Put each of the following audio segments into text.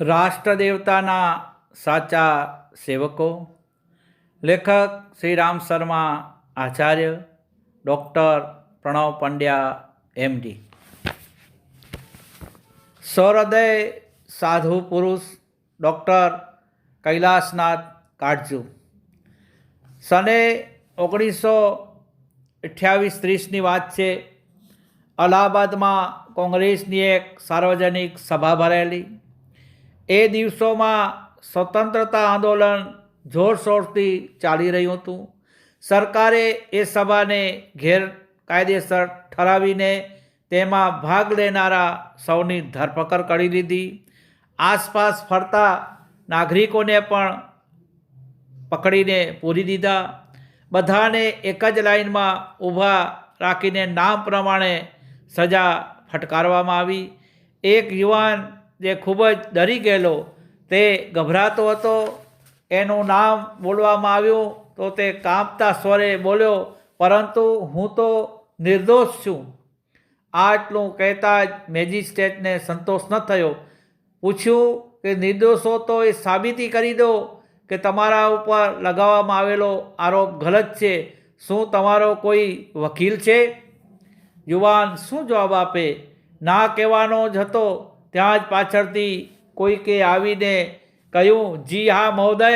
રાષ્ટ્રદેવતાના સાચા સેવકો, લેખક શ્રી રામ શર્મા આચાર્ય, ડૉક્ટર પ્રણવ પંડ્યા એમડી સહૃદય સાધુ પુરુષ ડૉક્ટર કૈલાસનાથ કાટજુ સને ઓગણીસો અઠ્યાવીસ ત્રીસની વાત છે. અલ્હાબાદમાં કોંગ્રેસની એક સાર્વજનિક સભા ભરેલી. એ દિવસોમાં સ્વતંત્રતા આંદોલન જોરશોરથી ચાલી રહ્યું હતું. સરકારે એ સભાને ગેરકાયદેસર ઠરાવીને તેમાં ભાગ લેનારા સૌની ધરપકડ કરી લીધી આસપાસ ફરતા નાગરિકોને પણ પકડીને પૂરી દીધા. બધાને એક જ લાઈનમાં ઊભા રાખીને નામ પ્રમાણે સજા ફટકારવામાં આવી. એક યુવાન જે ખૂબ જ ડરી ગયેલો, તે ગભરાતો હતો. એનું નામ બોલવામાં આવ્યું તો તે કાંપતા સ્વરે બોલ્યો, પરંતુ હું તો નિર્દોષ છું. આટલું કહેતા જ મેજિસ્ટ્રેટને સંતોષ ન થયો. પૂછ્યું કે નિર્દોષો તો એ સાબિતી કરી દો કે તમારા ઉપર લગાવવામાં આવેલો આરોપ ગલત છે. શું તમારો કોઈ વકીલ છે? યુવાન શું જવાબ આપે? ના કહેવાનો જ હતો. ત્યાં જ પાછળથી કોઈકે આવીને કહ્યું, જી હા મહોદય,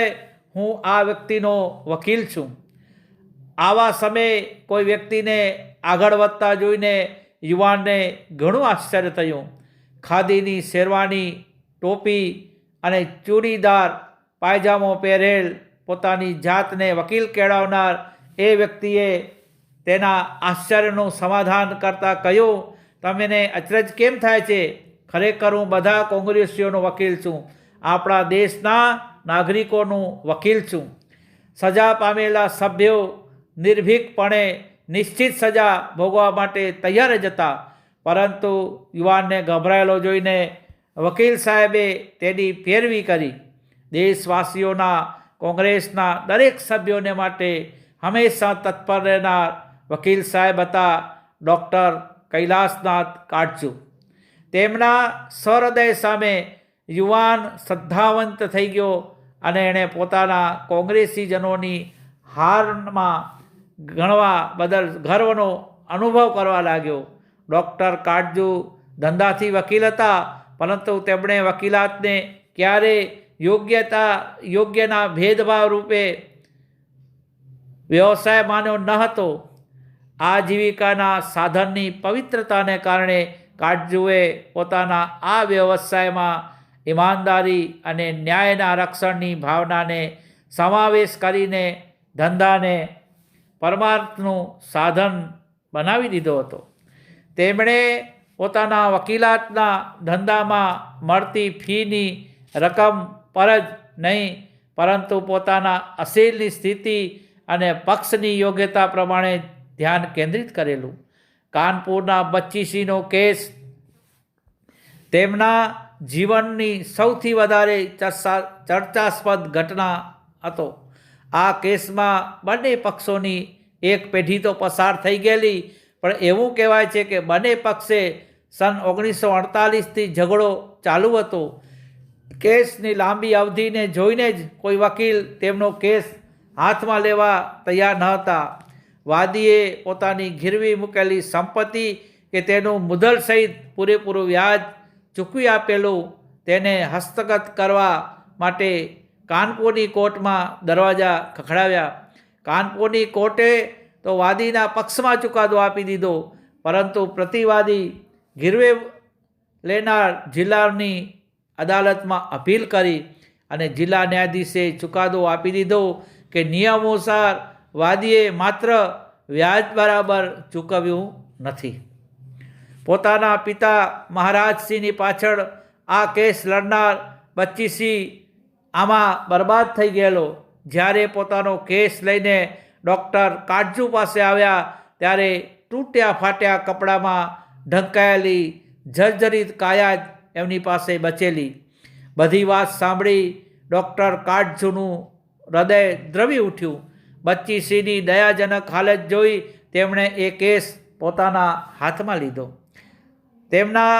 હું આ વ્યક્તિનો વકીલ છું. આવા સમયે કોઈ વ્યક્તિને આગળ વધતા જોઈને યુવાનને ઘણું આશ્ચર્ય થયું. ખાદીની શેરવાની ટોપી અને ચૂડીદાર પાયજામો પહેરેલ પોતાની જાતને વકીલ કેળવનાર એ વ્યક્તિએ તેના આશ્ચર્યનું સમાધાન કરતાં કહ્યું, તમને અચરજ કેમ થાય છે? ખરેખર હું બધા કોંગ્રેસીઓનો વકીલ છું. આપણા દેશના નાગરિકોનું વકીલ છું. સજા પામેલા સભ્યો નિર્ભીકપણે નિશ્ચિત સજા ભોગવા માટે તૈયાર જ હતા. પરંતુ યુવાનને ગભરાયેલો જોઈને વકીલ સાહેબે તેની પેરવી કરી. દેશવાસીઓના, કોંગ્રેસના દરેક સભ્યોને માટે હંમેશા તત્પર રહેનાર વકીલ સાહેબ હતા. ડૉક્ટર કૈલાસનાથ કાટજુ. તેમના સહૃદય સામે યુવાન શ્રદ્ધાવંત થઈ ગયો અને એણે પોતાના કોંગ્રેસીજનોની હારમાં ગણવા બદલ ગર્વનો અનુભવ કરવા લાગ્યો. ડૉક્ટર કાટજુ ધંધાથી વકીલ હતા, પરંતુ તેમણે વકીલાતને ક્યારે યોગ્યતા, યોગ્યના ભેદભાવ રૂપે વ્યવસાય માન્યો ન હતો. આજીવિકાના સાધનની પવિત્રતાને કારણે કાટજુએ પોતાના આ વ્યવસાયમાં ઈમાનદારી અને ન્યાયના રક્ષણની ભાવનાને સમાવેશ કરીને ધંધાને પરમાર્થનું સાધન બનાવી દીધો હતો. તેમણે પોતાના વકીલાતના ધંધામાં મળતી ફીની રકમ પર જ નહીં, પરંતુ પોતાના અસીલની સ્થિતિ અને પક્ષની યોગ્યતા પ્રમાણે ધ્યાન કેન્દ્રિત કરેલું. કાનપુરના બચ્ચીસીનો કેસ. તેમના જીવનની સૌથી વધારે ચર્ચા ચર્ચાસ્પદ ઘટના હતો. આ કેસમાં બંને પક્ષોની એક પેઢી તો પસાર થઈ ગયેલી, પણ એવું કહેવાય છે કે બંને પક્ષે સન ઓગણીસો અડતાલીસથી ઝઘડો ચાલુ હતો. કેસની લાંબી અવધિને જોઈને જ કોઈ વકીલ તેમનો કેસ હાથમાં લેવા તૈયાર ન હતા. વાદીએ પોતાની ગીરવી મૂકેલી સંપત્તિ કે તેનું મુદલ સહિત પૂરેપૂરું વ્યાજ ચૂકવી આપેલું તેને હસ્તગત કરવા માટે કાનપુરની કોર્ટમાં દરવાજા ખખડાવ્યા. કાનપુરની કોર્ટે તો વાદીના પક્ષમાં ચુકાદો આપી દીધો, પરંતુ પ્રતિવાદી ગીરવે લેનાર જિલ્લાની અદાલતમાં અપીલ કરી અને જિલ્લા ન્યાયાધીશે ચુકાદો આપી દીધો કે નિયમોસાર વાદીએ માત્ર વ્યાજ બરાબર ચૂકવ્યું નથી. પોતાના પિતા મહારાજસિંહની પાછળ આ કેસ લડનાર બચ્ચીસિંહ આમાં બરબાદ થઈ ગયેલો. જ્યારે પોતાનો કેસ લઈને ડૉક્ટર કાટજુ પાસે આવ્યા, ત્યારે તૂટ્યા ફાટ્યા કપડામાં ઢંકાયેલી જર્જરિત કાયા જ એમની પાસે બચેલી. બધી વાત સાંભળી ડૉક્ટર કાટજુનું હૃદય દ્રવી ઉઠ્યું. બચ્ચીસિંહની દયાજનક હાલત જોઈ તેમણે એ કેસ પોતાના હાથમાં લીધો. તેમના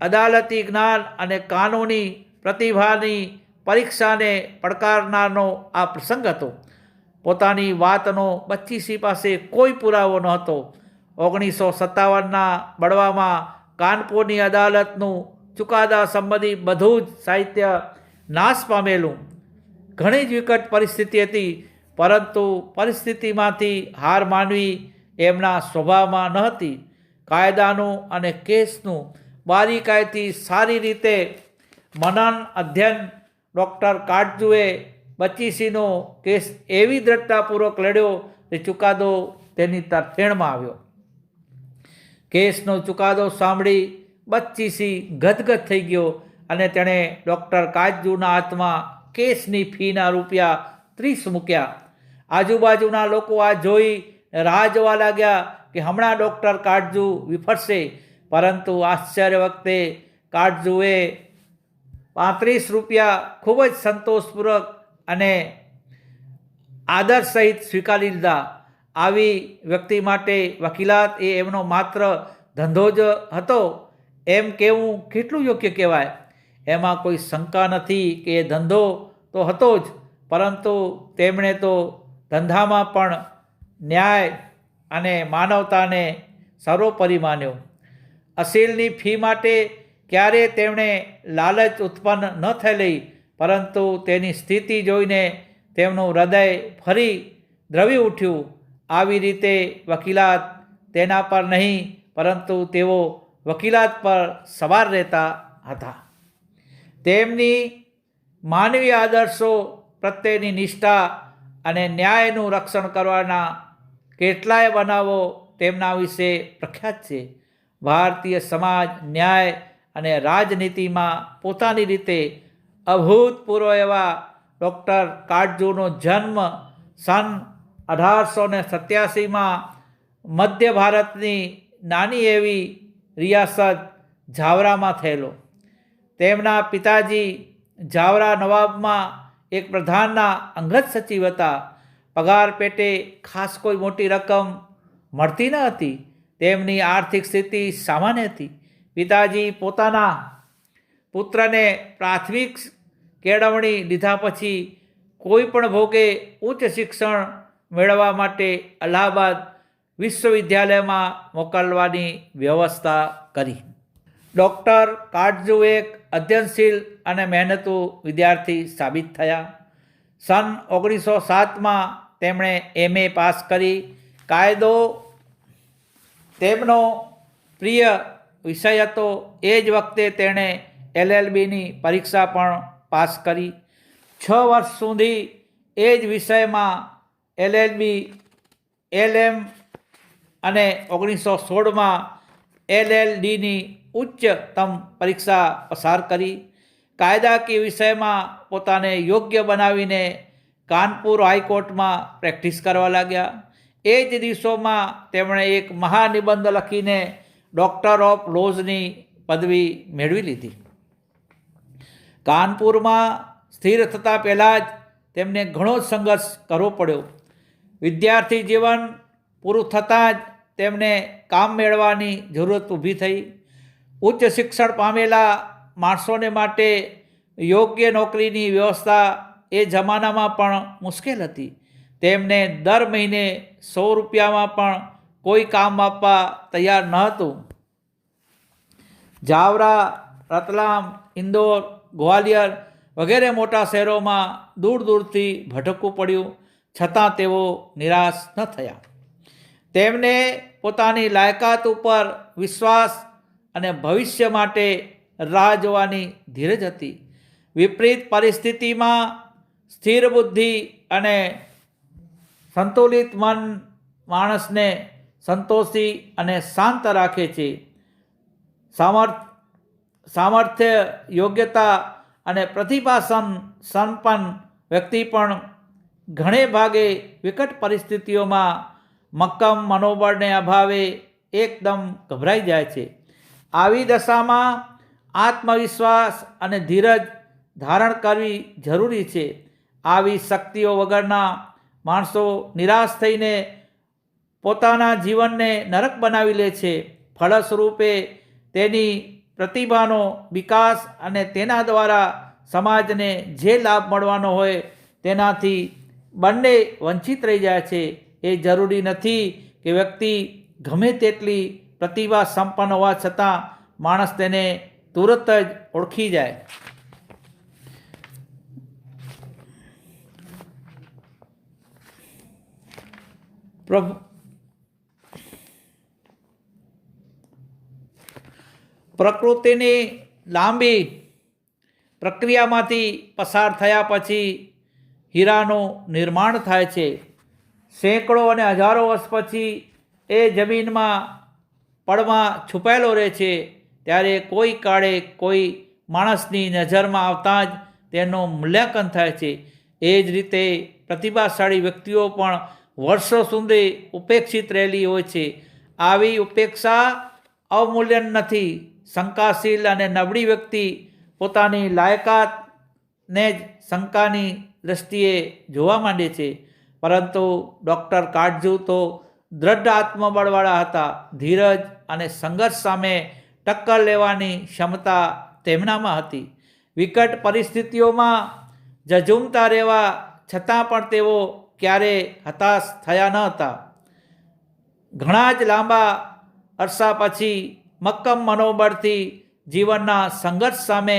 અદાલતી જ્ઞાન અને કાનૂની પ્રતિભાની પરીક્ષાને પડકારનારનો આ પ્રસંગ હતો. પોતાની વાતનો બચ્ચીસી પાસે કોઈ પુરાવો નહોતો ઓગણીસો સત્તાવનના બળવામાં કાનપુરની અદાલતનું ચુકાદા સંબંધી બધું જ સાહિત્ય નાશ પામેલું. ઘણી જ વિકટ પરિસ્થિતિ હતી પરંતુ પરિસ્થિતિમાંથી હાર માનવી એમના સ્વભાવમાં ન હતી. કાયદાનું અને કેસનું બારીકાઈથી સારી રીતે મનન અધ્યયન ડૉક્ટર કાટજુએ બચીસીનો કેસ એવી દ્રઢતાપૂર્વક લડ્યો કે ચુકાદો તેની તરફેણમાં આવ્યો. કેસનો ચુકાદો સાંભળી બચ્ચીસી ગદગદ થઈ ગયો અને તેણે ડૉક્ટર કાજુના હાથમાં કેસની ફીના રૂપિયા ત્રીસ મૂક્યા. આજુબાજુના લોકો આ જોઈ રાહ જોવા લાગ્યા કે હમણાં ડૉક્ટર કાળજુ વિફરશે. પરંતુ આશ્ચર્ય વખતે કાળજુએ પાંત્રીસ રૂપિયા ખૂબ જ સંતોષપૂર્વક અને આદર સહિત સ્વીકારી લીધા. આવી વ્યક્તિ માટે વકીલાત એ એમનો માત્ર ધંધો જ હતો. એમ કહેવું કેટલું યોગ્ય કહેવાય? એમાં કોઈ શંકા નથી કે એ ધંધો તો હતો જ, પરંતુ તેમણે તો ધંધામાં પણ ન્યાય અને માનવતાને સર્વોપરી માન્યો. અસીલની ફી માટે ક્યારે તેમણે લાલચ ઉત્પન્ન ન થયેલી, પરંતુ તેની સ્થિતિ જોઈને તેમનું હૃદય ફરી દ્રવી ઉઠ્યું. આવી રીતે વકીલાત તેના પર નહીં, પરંતુ તેઓ વકીલાત પર સવાર રહેતા હતા. તેમની માનવીય આદર્શો પ્રત્યેની નિષ્ઠા અને ન્યાયનું રક્ષણ કરવાના કેટલાય બનાવો તેમના વિશે પ્રખ્યાત છે. ભારતીય સમાજ, ન્યાય અને રાજનીતિમાં પોતાની રીતે અભૂતપૂર્વ એવા ડૉક્ટર કાટજુનો જન્મ સન અઢારસો ને સત્યાસીમાં મધ્ય ભારતની નાની એવી રિયાસત ઝાવરામાં થયેલો. તેમના પિતાજી ઝાવરા નવાબમાં એક પ્રધાનના અંગત સચિવ હતા. પગાર પેટે ખાસ કોઈ મોટી રકમ મળતી ન હતી. તેમની આર્થિક સ્થિતિ સામાન્ય હતી. પિતાજી પોતાના પુત્રને પ્રાથમિક કેળવણી લીધા પછી કોઈ પણ ભોગે ઉચ્ચ શિક્ષણ મેળવવા માટે અલ્હાબાદ વિશ્વવિદ્યાલયમાં મોકલવાની વ્યવસ્થા કરી. ડૉક્ટર કાટજુ એક અધ્યયનશીલ અને મહેનતુ વિદ્યાર્થી સાબિત થયા. સન ઓગણીસો સાતમાં તેમણે એમએ પાસ કરી. કાયદો તેમનો પ્રિય વિષય હતો. એ જ વખતે તેણે એલએલબીની પરીક્ષા પણ પાસ કરી. છ વર્ષ સુધી એ જ વિષયમાં એલએલબી એલએમ અને ઓગણીસો સોળમાં એલએલડીની ઉચ્ચતમ પરીક્ષા પસાર કરી. કાયદાકીય વિષયમાં પોતાને યોગ્ય બનાવીને કાનપુર હાઈકોર્ટમાં પ્રેક્ટિસ કરવા લાગ્યા. એ જ દિવસોમાં તેમણે એક મહાનિબંધ લખીને ડૉક્ટર ઓફ લોઝની પદવી મેળવી લીધી. કાનપુરમાં સ્થિર થતાં પહેલાં જ તેમને ઘણો સંઘર્ષ કરવો પડ્યો. વિદ્યાર્થી જીવન પૂરું થતાં જ તેમને કામ મેળવવાની જરૂરત ઊભી થઈ. ઉચ્ચ શિક્ષણ પામેલા માણસોને માટે યોગ્ય નોકરીની વ્યવસ્થા એ જમાનામાં પણ મુશ્કેલ હતી. તેમને દર મહિને સો રૂપિયામાં પણ કોઈ કામ આપવા તૈયાર ન હતું. જાવરા, રતલામ, ઇન્દોર, ગ્વાલિયર વગેરે મોટા શહેરોમાં દૂર દૂરથી ભટકવું પડ્યું, છતાં તેઓ નિરાશ ન થયા. તેમને પોતાની લાયકાત ઉપર વિશ્વાસ અને ભવિષ્ય માટે રાહ જોવાની ધીરજ હતી. વિપરીત પરિસ્થિતિમાં સ્થિર બુદ્ધિ અને સંતુલિત મન માણસને સંતોષી અને શાંત રાખે છે. સામર્થ, સામર્થ્ય, યોગ્યતા અને પ્રતિભાસન સંપન્ન વ્યક્તિ પણ ઘણે ભાગે વિકટ પરિસ્થિતિઓમાં મક્કમ મનોબળને અભાવે એકદમ ગભરાઈ જાય છે. આવી દશામાં આત્મવિશ્વાસ અને ધીરજ ધારણ કરવી જરૂરી છે. આવી શક્તિઓ વગરના માણસો નિરાશ થઈને પોતાના જીવનને નરક બનાવી લે છે. ફળસ્વરૂપે તેની પ્રતિભાનો વિકાસ અને તેના દ્વારા સમાજને જે લાભ મળવાનો હોય તેનાથી બંને વંચિત રહી જાય છે. એ જરૂરી નથી કે વ્યક્તિ ગમે તેટલી પ્રતિભા સંપન્ન હોવા છતાં માણસ તેને તુરત જ ઓળખી જાય. પ્રભુ પ્રકૃતિની લાંબી પ્રક્રિયામાંથી પસાર થયા પછી હીરાનું નિર્માણ થાય છે. સેંકડો અને હજારો વર્ષ પછી એ જમીનમાં પડમાં છુપાયેલો રહે છે, ત્યારે કોઈ કાળે કોઈ માણસની નજરમાં આવતા જ તેનું મૂલ્યાંકન થાય છે. એ જ રીતે પ્રતિભાશાળી વ્યક્તિઓ પણ વર્ષો સુધી ઉપેક્ષિત રહેલી હોય છે. આવી ઉપેક્ષા અવમૂલ્યન નથી. શંકાશીલ અને નબળી વ્યક્તિ પોતાની લાયકાતને જ શંકાની દ્રષ્ટિએ જોવા માંડે છે. પરંતુ ડૉક્ટર કાટજુ તો દ્રઢ આત્મબળવાળા હતા. ધીરજ અને સંઘર્ષ સામે ટક્કર લેવાની ક્ષમતા તેમનામાં હતી. વિકટ પરિસ્થિતિઓમાં ઝઝૂમતા રહેવા છતાં પણ તેઓ ક્યારે હતાશ થયા ન હતા. ઘણા જ લાંબા અરસા પછી મક્કમ મનોબળથી જીવનના સંઘર્ષ સામે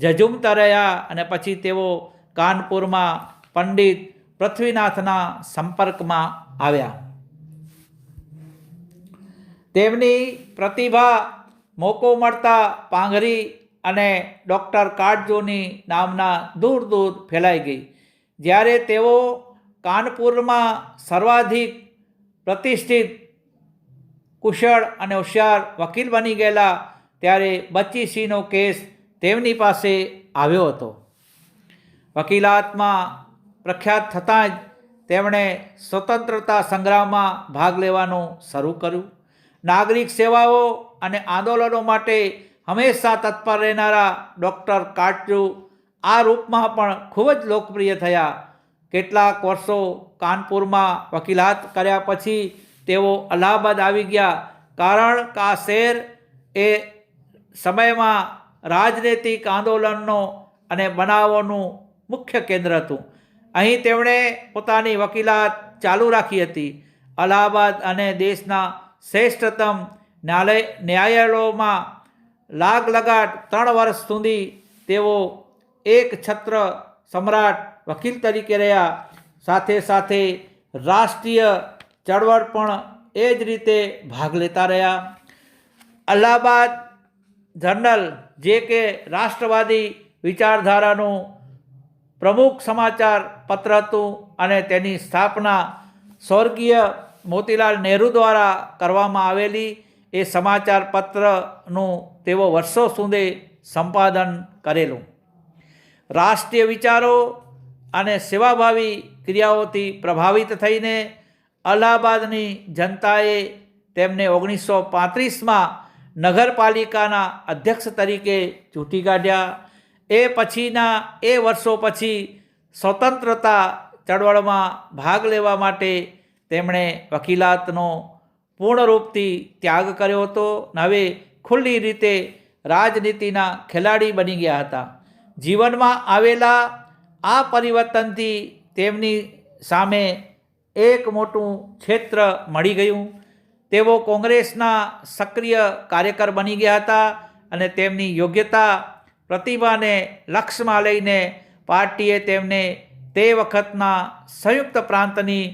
ઝઝૂમતા રહ્યા અને પછી તેઓ કાનપુરમાં પંડિત પૃથ્વીનાથના સંપર્કમાં આવ્યા. તેમની પ્રતિભા મોકો મળતા પાંઘરી અને ડૉક્ટર કાટજોની નામના દૂર દૂર ફેલાઈ ગઈ. જ્યારે તેઓ કાનપુરમાં સર્વાધિક પ્રતિષ્ઠિત કુશળ અને હોશિયાર વકીલ બની ગયેલા, ત્યારે બચ્ચીસિંહનો કેસ તેમની પાસે આવ્યો હતો. વકીલાતમાં પ્રખ્યાત થતાં જ તેમણે સ્વતંત્રતા સંગ્રામમાં ભાગ લેવાનું શરૂ કર્યું. નાગરિક સેવાઓ અને આંદોલનો માટે હંમેશા તત્પર રહેનારા ડૉક્ટર કાટજુ આ રૂપમાં પણ ખૂબ જ લોકપ્રિય થયા. કેટલાક વર્ષો કાનપુરમાં વકીલાત કર્યા પછી તેઓ અલ્હાબાદ આવી ગયા કારણ કે આ શહેર એ સમયમાં રાજનૈતિક આંદોલનનો અને બનાવોનું મુખ્ય કેન્દ્ર હતું. અહીં તેમણે પોતાની વકીલાત ચાલુ રાખી હતી. અલ્હાબાદ અને દેશના શ્રેષ્ઠતમ ન્યાયાલય ન્યાયાલયોમાં લાગ લગાટ ત્રણ વર્ષ સુધી તેઓ એક છત્ર સમ્રાટ વકીલ તરીકે રહ્યા. સાથે સાથે રાષ્ટ્રીય ચળવળ પણ એ જ રીતે ભાગ લેતા રહ્યા. અલ્હાબાદ જર્નલ જે કે રાષ્ટ્રવાદી વિચારધારાનું પ્રમુખ સમાચાર પત્ર હતું અને તેની સ્થાપના સ્વર્ગીય મોતીલાલ નહેરુ દ્વારા કરવામાં આવેલી એ સમાચાર પત્રનું તેઓ વર્ષો સુધી સંપાદન કરેલું. રાષ્ટ્રીય વિચારો અને સેવાભાવી ક્રિયાઓથી પ્રભાવિત થઈને અલ્હાબાદની જનતાએ તેમને ઓગણીસો પાંત્રીસમાં નગરપાલિકાના અધ્યક્ષ તરીકે ચૂંટી કાઢ્યા. એ પછીના એ વર્ષો પછી સ્વતંત્રતા ચળવળમાં ભાગ લેવા માટે તેમણે વકીલાતનો પૂર્ણરૂપથી ત્યાગ કર્યો હતો હવે ખુલ્લી રીતે રાજનીતિના ખેલાડી બની ગયા હતા. જીવનમાં આવેલા આ પરિવર્તનથી તેમની સામે એક મોટું ક્ષેત્ર મળી ગયું. તેઓ કોંગ્રેસના સક્રિય કાર્યકર બની ગયા હતા અને તેમની યોગ્યતા પ્રતિભાને લક્ષ્યમાં લઈને પાર્ટીએ તેમને તે વખતના સંયુક્ત પ્રાંતની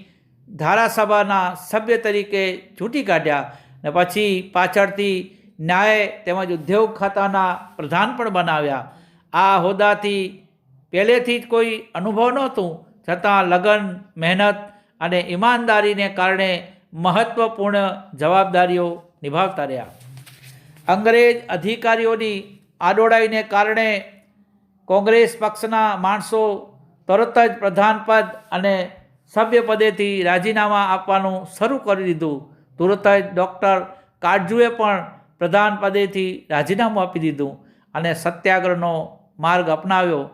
ધારાસભાના સભ્ય તરીકે ચૂંટી કાઢ્યા ને પછી પાછળથી ન્યાય તેમજ ઉદ્યોગ ખાતાના પ્રધાન પણ બનાવ્યા. આ હોદ્દાથી પહેલેથી જ કોઈ અનુભવ નહોતું, છતાં લગન, મહેનત અને ઈમાનદારીને કારણે મહત્ત્વપૂર્ણ જવાબદારીઓ નિભાવતા રહ્યા. અંગ્રેજ અધિકારીઓની આડોડાઈને કારણે કોંગ્રેસ પક્ષના માણસો તરત જ પ્રધાનપદ અને સભ્યપદેથી રાજીનામા આપવાનું શરૂ કરી દીધું. તુરત જ ડૉક્ટર કાટજુએ પણ પ્રધાન પદેથી રાજીનામું આપી દીધું અને સત્યાગ્રહનો માર્ગ અપનાવ્યો.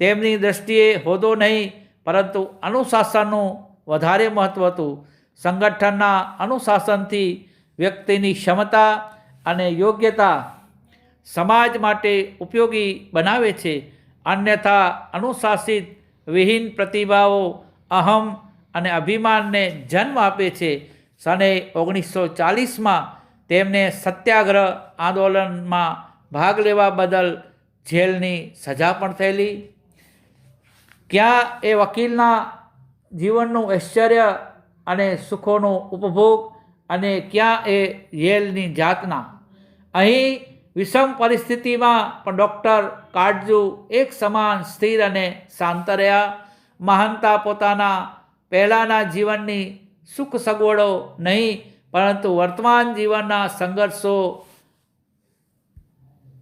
તેમની દૃષ્ટિએ હોદો નહીં, પરંતુ અનુશાસનનું વધારે મહત્ત્વ હતું. સંગઠનના અનુશાસનથી વ્યક્તિની ક્ષમતા અને યોગ્યતા સમાજ માટે ઉપયોગી બનાવે છે. અન્યથા અનુશાસિત વિહીન પ્રતિભાવો અહમ અને અભિમાનને જન્મ આપે છે. સને ઓગણીસો ચાલીસમાં તેમને સત્યાગ્રહ આંદોલનમાં ભાગ લેવા બદલ જેલની સજા પણ થયેલી. ક્યાં એ વકીલના જીવનનું ઐશ્વર્ય અને સુખોનો ઉપભોગ અને ક્યાં એ જેલની જાતના. અહીં વિષમ પરિસ્થિતિમાં પણ ડૉક્ટર કાટજુ એક સમાન સ્થિર અને શાંત રહ્યા. મહાનતા પોતાના પહેલાંના જીવનની સુખ સગવડો નહીં, પરંતુ વર્તમાન જીવનના સંઘર્ષો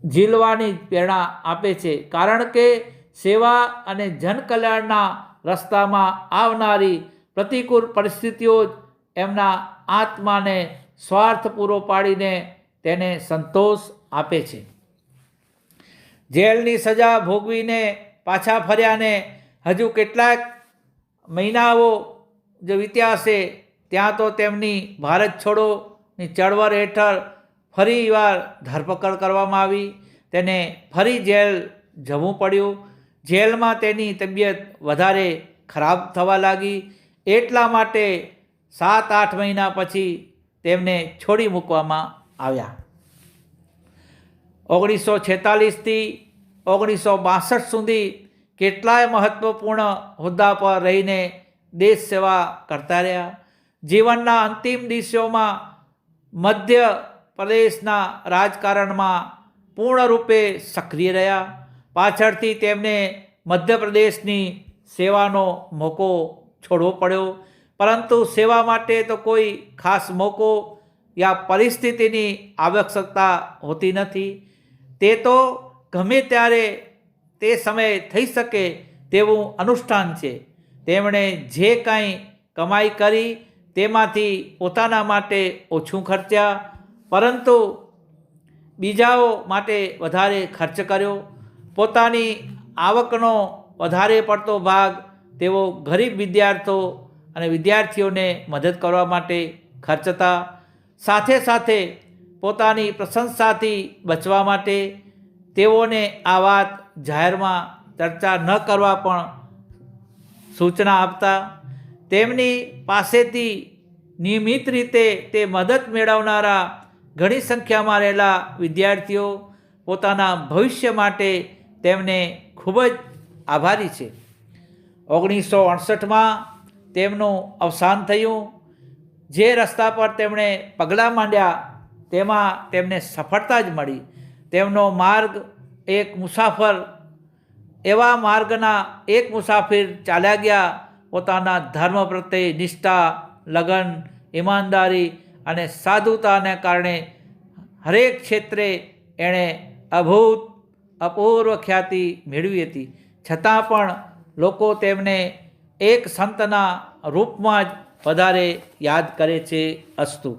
ઝીલવાની પ્રેરણા આપે છે. કારણ કે સેવા અને જનકલ્યાણના રસ્તામાં આવનારી પ્રતિકૂળ પરિસ્થિતિઓ જ એમના આત્માને સ્વાર્થ પૂરો પાડીને તેને સંતોષ આપે છે. જેલની સજા ભોગવીને પાછા ફર્યાને હજુ કેટલાક મહિનાઓ જે વીત્યા હશે, ત્યાં તો તેમની ભારત છોડોની ચળવળ હેઠળ ફરીવાર ધરપકડ કરવામાં આવી. તેને ફરી જેલ જવું પડ્યું. જેલમાં તેની તબિયત વધારે ખરાબ થવા લાગી. એટલા માટે સાત આઠ મહિના પછી તેમને છોડી મૂકવામાં આવ્યા. ઓગણીસો છેતાલીસથી ઓગણીસો બાસઠ સુધી કેટલાય મહત્ત્વપૂર્ણ હોદ્દા પર રહીને દેશ સેવા કરતા રહ્યા. જીવનના અંતિમ દિવસોમાં મધ્ય પ્રદેશના રાજકારણમાં પૂર્ણરૂપે સક્રિય રહ્યા. પાછળથી તેમને મધ્યપ્રદેશની સેવાનો મોકો છોડવો પડ્યો. પરંતુ સેવા માટે તો કોઈ ખાસ મોકો યા પરિસ્થિતિની આવશ્યકતા હોતી નથી. તે તો ગમે ત્યારે તે સમયે થઈ શકે તેવું અનુષ્ઠાન છે. તેમણે જે કાંઈ કમાઈ કરી તેમાંથી પોતાના માટે ઓછું ખર્ચ્યા, પરંતુ બીજાઓ માટે વધારે ખર્ચ કર્યો. પોતાની આવકનો વધારે પડતો ભાગ તેઓ ગરીબ વિદ્યાર્થીઓ અને વિદ્યાર્થીઓને મદદ કરવા માટે ખર્ચતા, સાથે સાથે પોતાની પ્રશંસાથી બચવા માટે તેઓને આ વાત જાહેરમાં ચર્ચા ન કરવા પણ સૂચના આપતા, તેમની પાસેથી નિયમિત રીતે તે મદદ મેળવનારા ઘણી સંખ્યામાં રહેલા વિદ્યાર્થીઓ પોતાના ભવિષ્ય માટે તેમને ખૂબ જ આભારી છે. ઓગણીસો અડસઠમાં તેમનું અવસાન થયું. જે રસ્તા પર તેમણે પગલાં માંડ્યા, તેમાં તેમને સફળતા જ મળી. તેમનો માર્ગ એક મુસાફર એવા માર્ગના એક મુસાફિર ચાલ્યા ગયા. પોતાના ધર્મ પ્રત્યે નિષ્ઠા, લગન, ઈમાનદારી અને સાધુતાને કારણે હરેક ક્ષેત્રે એણે અભૂત, અપૂર્વ ખ્યાતિ મેળવી હતી. છતાં પણ લોકો તેમને એક સંતના રૂપમાં જ વધારે યાદ કરે છે અસ્તુ.